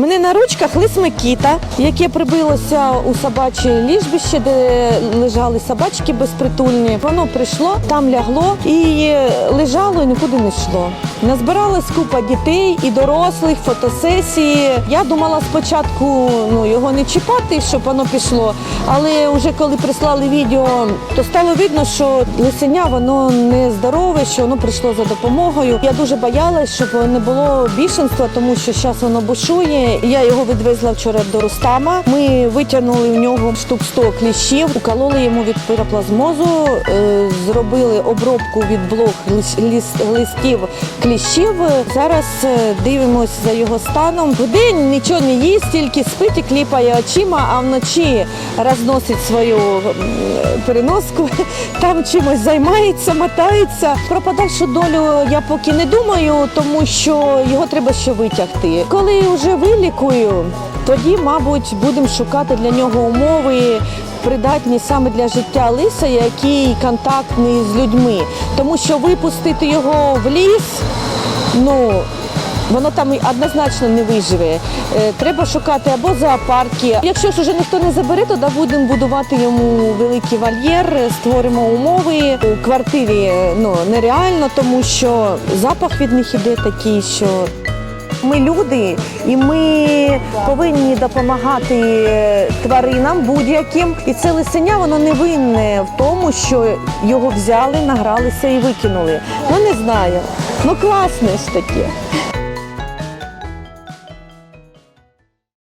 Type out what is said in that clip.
мене на ручках лис Микіта, яке прибилося у собаче ліжбище, де лежали собачки безпритульні. Воно прийшло, там лягло і лежало і нікуди не йшло. Назбиралась купа дітей і дорослих, фотосесії. Я думала спочатку ну, його не чіпати, щоб воно пішло. Але вже коли прислали відео, то стало видно, що лисеня воно не здорове, що воно прийшло за допомогою. Я дуже боялась, щоб не було бішенства, тому що зараз воно бушує. Я його відвезла вчора до Рустама. Ми витягнули в нього штук 100 кліщів, укололи йому від піроплазмозу, е, зробили обробку від блох лис- листів кліщів. Зараз е, дивимося за його станом. Вдень нічого не їсть, тільки спить і кліпає очима, а вночі розносить свою переноску, там чимось займається, мотається. Про подальшу долю я поки не думаю, тому що його треба ще витягти. Коли вже вилікую, тоді, мабуть, будемо шукати для нього умови. Придатні саме для життя лиса, який контактний з людьми, тому що випустити його в ліс, ну Воно там однозначно не виживе. Е, Треба шукати або зоопарки. Якщо ж уже ніхто не забере, то будемо будувати йому великий вольєр, створимо умови. У квартирі ну, нереально, тому що запах від них іде такий, що ми люди, і ми повинні допомагати е, тваринам будь-яким. І це лисеня воно не винне в тому, що його взяли, награлися і викинули. Ну не знаю. Ну класно ж таке.